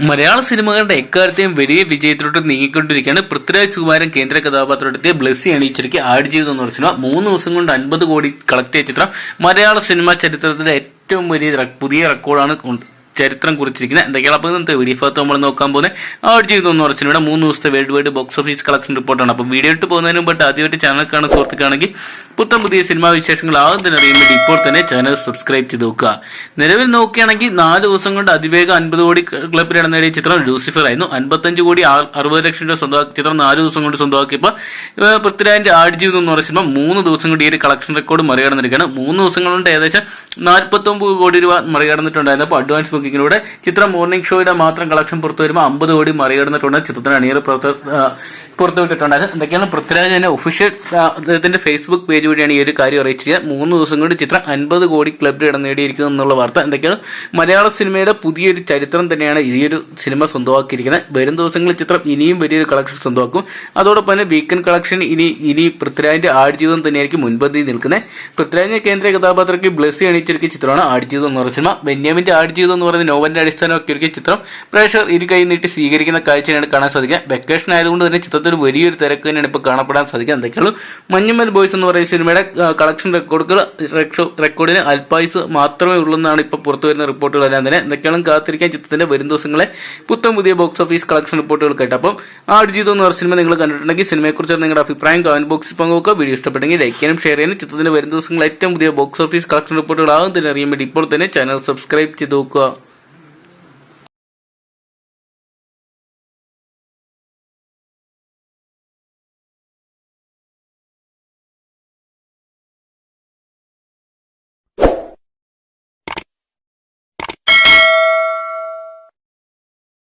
മലയാള സിനിമകളുടെ എക്കാലത്തെയും വലിയ വിജയത്തിലോട്ട് നീങ്ങിക്കൊണ്ടിരിക്കുകയാണ് പൃഥ്വിരാജ് കുമാരൻ കേന്ദ്ര കഥാപാത്രത്തെ ബ്ലസ്സി അണിയിച്ചിരിക്കുക ആടുജീവിതം എന്ന് സിനിമ. മൂന്ന് ദിവസം കൊണ്ട് അൻപത് കോടി കളക്ട് ചെയ്ത ചിത്രം. മലയാള സിനിമാ ചരിത്രത്തിലെ ഏറ്റവും വലിയ പുതിയ റെക്കോർഡാണ്. ചരിത്രം കുറിച്ചിരിക്കുന്നത്. എന്തൊക്കെയാണ് അപ്പോൾ ഇന്നത്തെ വീഡിയോ? ഭാഗത്ത് നമ്മൾ നോക്കാൻ പോകുന്നത് ആടുജീവിതം എന്ന് പറഞ്ഞ സിനിമയുടെ മൂന്ന് ദിവസത്തെ world wide box office collection റിപ്പോർട്ടാണ്. അപ്പോൾ വീഡിയോ ഇട്ട് പോകുന്നതിന് മുമ്പ് ആദ്യമായിട്ട് ചാനൽ കാണുന്ന സുഹൃത്തുക്കാണെങ്കിൽ പുത്തൻ പുതിയ സിനിമാ വിശേഷങ്ങൾ ആദ്യം തന്നെ അറിയാൻ വേണ്ടി ഇപ്പോൾ തന്നെ ചാനൽ സബ്സ്ക്രൈബ് ചെയ്ത് നോക്കുക. നിലവിൽ നോക്കുകയാണെങ്കിൽ നാല് ദിവസം കൊണ്ട് അതിവേഗം അൻപത് കോടി ക്ലബിൽ ഇടം നേടിയ ചിത്രം ലൂസിഫർ ആയിരുന്നു. അൻപത്തഞ്ച് കോടി അറുപത് ലക്ഷം രൂപ സ്വന്തമാക്കി ചിത്രം നാല് ദിവസം കൊണ്ട് സ്വന്തമാക്കിയപ്പോൾ പൃഥ്വിരാജിന്റെ ആടുജീവിതം എന്ന് പറയുന്ന സിനിമ മൂന്ന് ദിവസം കൊണ്ട് ഈ ഒരു കളക്ഷൻ റെക്കോർഡ് മറികടന്നിരിക്കുകയാണ്. മൂന്ന് ദിവസം കൊണ്ട് ഏകദേശം നാൽപ്പത്തൊമ്പത് കോടി രൂപ മറികടന്നിട്ടുണ്ടായിരുന്നു. അപ്പോൾ അഡ്വാൻസ് ബുക്കിങ്ങിലൂടെ ചിത്രം മോർണിംഗ് ഷോയുടെ മാത്രം കളക്ഷൻ പുറത്തു വരുമ്പോൾ അമ്പത് കോടി മറികടന്നിട്ടുണ്ട് ചിത്രത്തിന് അണിയർ പുറത്തുവിട്ടിട്ടുണ്ടായത് എന്തൊക്കെയാണ് പൃഥ്വിരാജ് തന്നെ ഒഫീഷ്യൽ ഫേസ്ബുക്ക് പേജ് വഴിയാണ് ഈ ഒരു കാര്യം അറിയിച്ചത്. മൂന്ന് ദിവസം കൊണ്ട് ചിത്രം അൻപത് കോടി ക്ലബിൽ ഇടം നേടിയിരിക്കുന്നു എന്നുള്ള വാർത്ത. എന്തൊക്കെയാണ്? മലയാള സിനിമയുടെ പുതിയൊരു ചരിത്രം തന്നെയാണ് ഈ ഒരു സിനിമ സ്വന്തമാക്കിയിരിക്കുന്നത്. വരും ദിവസങ്ങളിൽ ചിത്രം ഇനിയും വലിയൊരു കളക്ഷൻ സ്വന്തമാക്കും. അതോടൊപ്പം തന്നെ വീക്കെൻഡ് കളക്ഷൻ ഇനി ഇനി പൃഥ്വിരാജിന്റെ ആടുജീവിതം തന്നെയായിരിക്കും മുൻപന്തിയിൽ നിൽക്കുന്നത്. പൃഥ്വിരാജിന്റെ കേന്ദ്ര കഥാപാത്രക്ക് ബ്ലസ്സി അണിയിച്ചൊരുക്കിയ ചിത്രമാണ് ആടുജീവിതം എന്ന് പറയുന്ന സിനിമ. ബെന്യാമിന്റെ ആടുജീവിതം എന്ന് പറയുന്ന നോവലിന്റെ അടിസ്ഥാനമാക്കി ഒരുക്കിയ ചിത്രം. പ്രേക്ഷകർ ഇരു കൈ നീട്ടി സ്വീകരിക്കുന്ന കാഴ്ചയാണ് കാണാൻ സാധിക്കുക. വെക്കേഷൻ ആയതുകൊണ്ട് തന്നെ ചിത്രത്തിൽ വലിയൊരു തിരക്ക് തന്നെയാണ് ഇപ്പോൾ കാണപ്പെടാൻ സാധിക്കുക. എന്തൊക്കെയാണ് മഞ്ഞുമൽ ബോയ്സ് എന്ന് പറയുന്ന സിനിമയുടെ കളക്ഷൻ റെക്കോർഡുകൾ റെക്കോർഡിന് അൽപായുസ് മാത്രമേ ഉള്ളെന്നാണ് ഇപ്പോൾ പുറത്തു വരുന്ന റിപ്പോർട്ടുകളെല്ലാം തന്നെ എന്തൊക്കെയാണ് കാത്തിരിക്കാൻ ചിത്രത്തിന്റെ വരും ദിവസങ്ങളെ പുത്തൻ പുതിയ ബോക്സ് ഓഫീസ് കളക്ഷൻ റിപ്പോർട്ടുകൾ കേട്ട്. അപ്പം ആടുജീതം എന്ന് പറഞ്ഞ സിനിമ നിങ്ങൾ കണ്ടിട്ടുണ്ടെങ്കിൽ സിനിമയെക്കുറിച്ച് നിങ്ങളുടെ അഭിപ്രായം കമന്റ് ബോക്സിൽ പങ്കുവെക്കുക. വീഡിയോ ഇഷ്ടപ്പെട്ടെങ്കിൽ ലൈക്ക് ചെയ്യാനും ഷെയർ ചെയ്യാനും ചിത്രത്തിന്റെ വരും ദിവസങ്ങളിൽ ഏറ്റവും പുതിയ ബോക്സ് ഓഫീസ് കളക്ഷൻ റിപ്പോർട്ടുകൾ ആകും തന്നെ അറിയാൻ വേണ്ടി ഇപ്പോൾ തന്നെ ചാനൽ സബ്സ്ക്രൈബ് ചെയ്ത് നോക്കുക.